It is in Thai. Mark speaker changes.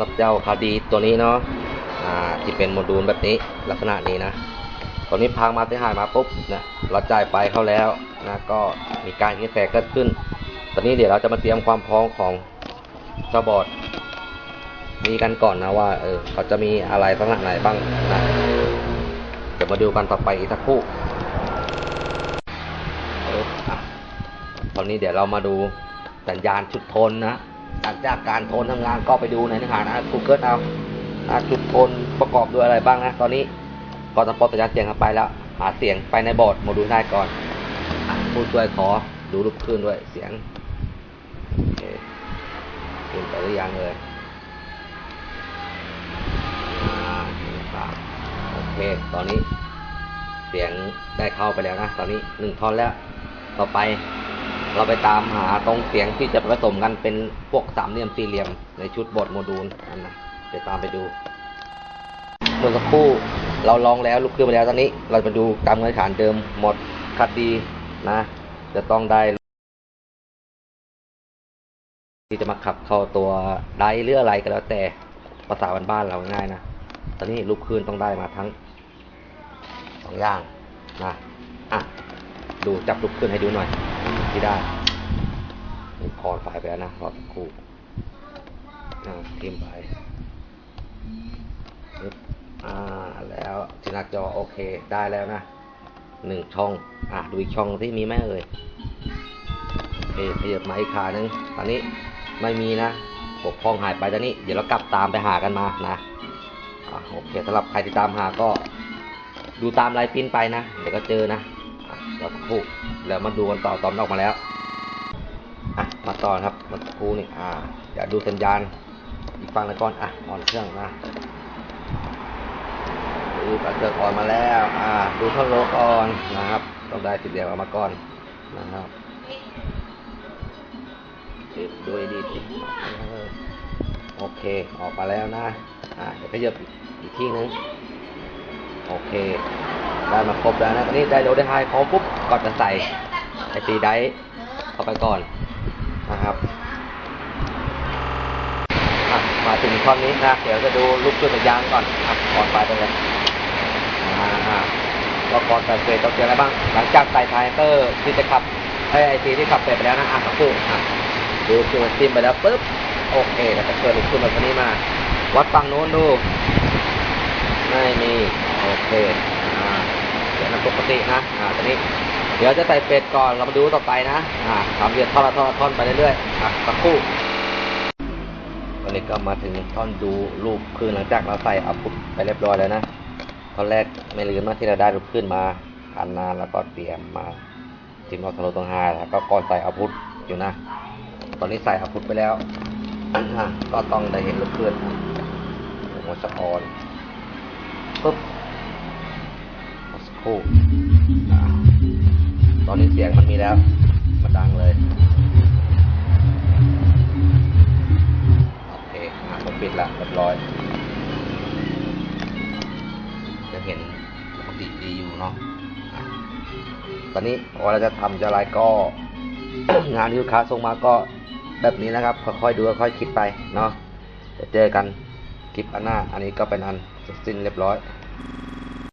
Speaker 1: รับเจ้าคาดีตัวนี้เนาะอ่าที่เป็นโมดูลแบบนี้ลักษณะนี้นะตอนนี้พังมาเสียหายมาปุ๊บนะเราจ่ายไปเข้าแล้วนะก็มีการยิงแตกเกิดขึ้น ตอนนี้เดี๋ยวเราจะมาเตรียมความพร้อมของเจ้าบอร์ดมีกันก่อนนะว่าเออเขาจะมีอะไรลักษณะไหนบ้างนะเดี๋ยวมาดูกันต่อไปอีกสักครู่ตอนนี้เดี๋ยวเรามาดูสัญญาณจุดโทนนะ หลังจากการโทนทำงานก็ไปดูในเนื้อหานะ Google เอาจุดโทนประกอบด้วยอะไรบ้างนะ ตอนนี้ก็จะปลดสัญญาณเสียงเข้าไปแล้ว หาเสียงไปในบอร์ดโมดูลได้ก่อนผู้ช่วยขอดูรูปคลื่นด้วยเสียงโอเคขึ้นไปหรือยังเลยโอเค ตอนนี้เสียงได้เข้าไปแล้วนะ ตอนนี้หนึ่งท่อนแล้ว ต่อไป เราไปตามหาตรงเสียงที่จะผสมกันเป็นพวกสามเหลี่ยมสี่เหลี่ยมในชุดบทโมดูลนั่นนะเดี๋ยวตามไปดูเมื่อสักครู่เราลองแล้วลุกขึ้นไปแล้วตอนนี้ เราจะดูตามเงื่อนไขเดิมหมดคัดดีนะ จะต้องได้ ที่จะมาขับเข้าตัวได้หรืออะไรก็แล้วแต่ภาษาบ้านๆเราง่ายนะตอนนี้ลูกคืนต้องได้มาทั้งสองอย่างนะอะดูจับลูกขึ้นให้ดูหน่อย ที่ได้นี่คอนไฟไปแล้วนะรอสักครู่อ่าทิมไปอ่าแล้วที่หน้าจอโอเคได้แล้วนะหนึ่งช่อง อะดูอีกช่องที่มีไหมเอ่ยโอเคขยับมาอีกขาหนึ่งตอนนี้ไม่มีนะปกพร่องหายไปตอนนี้ เดี๋ยวเรากลับตามไปหากันมานะอะโอเคสำหรับใครที่ตามหาก็ดูตามลายปิ้นไปนะ เดี๋ยวก็เจอนะ เราสักครู่แล้วมาดูกันต่อตอนออกมาแล้วอะมาต่อครับมาสักครู่นี่อ่าเดี๋ยวดูสัญญาณอีกฝั่งหนึงก่อนอะออนเครื่องนะดูกระเจิดออนมาแล้ว อ่า ดูท่อนโลก่อนนะครับ ต้องได้สีแดงออกมาก่อนนะครับดด้วยดีติโอเค ออกมาแล้วนะ อ่าเดี๋ยวขยับอีกที่นึง โอเค ได้มาครบแล้วนะตอนนี้ได้โลได้ไฮพร้อมปุ๊บก็จะใส่ไอตีไดร์เข้าไปก่อนนะครับมาถึงท่อนี้นะ เดี๋ยวจะดูลูกจุดสัญญาณก่อนอะก่อนไปไปเลยอ่าอ่าก็ก่อนใส่เฟสต้องเจออะไรบ้าง หลังจากใส่ไทเตอร์ที่จะขับไอไอซีที่ขับเฟสไปแล้วนะอะสักครู่อะดูคือซิมไปแล้วปุ๊บโอเคแล้วก็เกิดลูกขึ้นมาตัวนี้มา วัดฝั่งโน้นดู ไม่มี โอเค อ่า นั้นปกตินะ อ่า ตอนนี้ เดี๋ยวจะใส่เป็ดก่อน เรามาดูต่อไปนะ อ่าทำเรียนท่อนละท่อนละท่อนไปเรื่อยๆ อะสักครู่ตอนนี้ก็มาถึงท่อนดูรูปคืนหลังจากเราใส่อัพพุทไปเรียบร้อยแล้วนะท่อนแรกไม่ลืมนะที่เราได้รูปขึ้นมาอันนานแล้วก็เตรียมมาจิมเอาทะลุตรงหาแล้วก็ก่อนใส่อัพพุทอยู่นะ ตอนนี้ใส่อัพพุทไปแล้วอะก็ต้องได้เห็นรูปขึ้นหัวสะออนปุ๊บ คู่ตอนนี้เสียงมันมีแล้ว มันดังเลย โอเคผมปิดละเรียบร้อย จะเห็นปกติดีอยู่เนาะตอนนี้เราจะทำจะอะไรก็ งานที่ลูกค้าส่งมาก็แบบนี้นะครับ ค่อยๆดูค่อยๆคิดไปเนาะจะเจอกันคลิปอันหน้า อันนี้ก็เป็นอันเสร็จสิ้นเรียบร้อย